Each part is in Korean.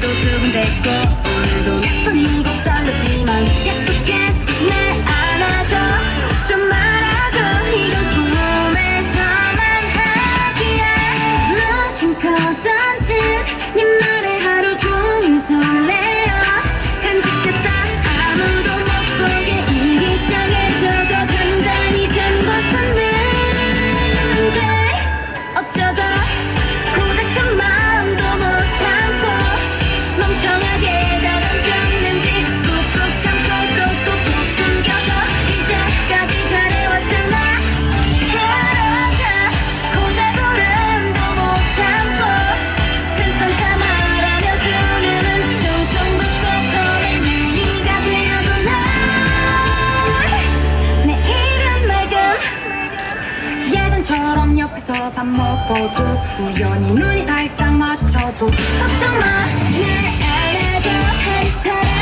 날도 두근댔고 오늘도 둘이서 밥 먹어도 우연히 눈이 살짝 마주쳐도 걱정 마내 안아줘 한 사람.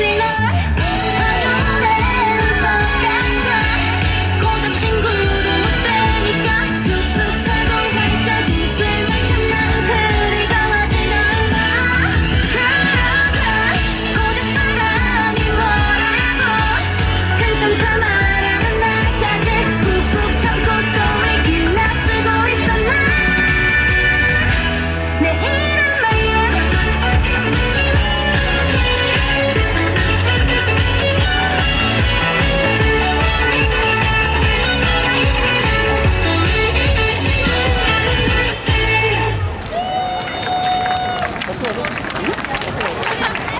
seen.